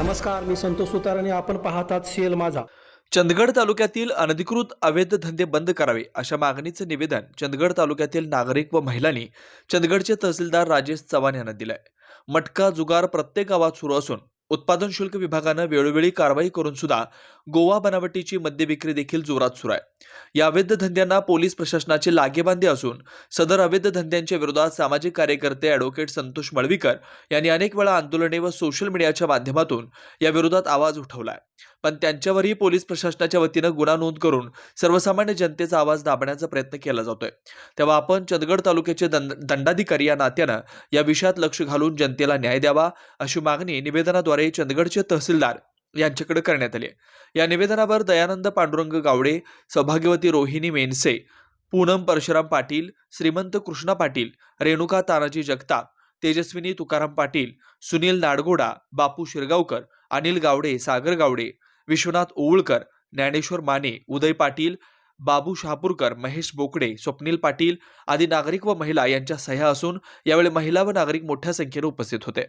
नमस्कार मी संतोष सुतार आणि आपण पाहतात सीएल माझा. चंदगड तालुक्यातील अनधिकृत अवैध धंदे बंद करावे अशा मागणीचं निवेदन चंदगड तालुक्यातील नागरिक व महिलांनी चंदगडचे तहसीलदार राजेश चव्हाण यांना दिलंय. मटका जुगार प्रत्येक गावात सुरू असून उत्पादन शुल्क विभागानं वेळोवेळी कारवाई करून सुद्धा गोवा बनावटीची मद्य विक्री देखील जोरात सुरू आहे. या अवैध धंद्यांना पोलीस प्रशासनाचे लागेबांधे असून सदर अवैध धंद्यांच्या विरोधात सामाजिक कार्यकर्ते ॲडव्होकेट संतोष मळवीकर यांनी अनेक वेळा आंदोलने व सोशल मीडियाच्या माध्यमातून या विरोधात आवाज आहे. पण त्यांच्यावरही पोलीस प्रशासनाच्या वतीनं गुन्हा नोंद करून सर्वसामान्य जनतेचा आवाज दाबण्याचा प्रयत्न केला जातोय. तेव्हा आपण चंदगड तालुक्याचे दंड दंडाधिकारी या नात्यानं या विषयात लक्ष घालून जनतेला न्याय द्यावा अशी मागणी निवेदनाद्वारे चंदगडचे तहसीलदार यांच्याकडे करण्यात आली या निवेदनावर दयानंद पांडुरंग गावडे सौभाग्यवती रोहिणी मेनसे पूनम परशुराम पाटील श्रीमंत कृष्णा पाटील रेणुका तानाजी जगताप तेजस्विनी तुकाराम पाटील सुनील नाडगोडा बापू शिरगावकर अनिल गावडे सागर गावडे विश्वनाथ ओवळकर ज्ञानेश्वर माने उदय पाटील बाबू शहापूरकर महेश बोकडे स्वप्नील पाटील आदी नागरिक व महिला यांच्या सह्या असून यावेळी महिला व नागरिक मोठ्या संख्येने उपस्थित होते.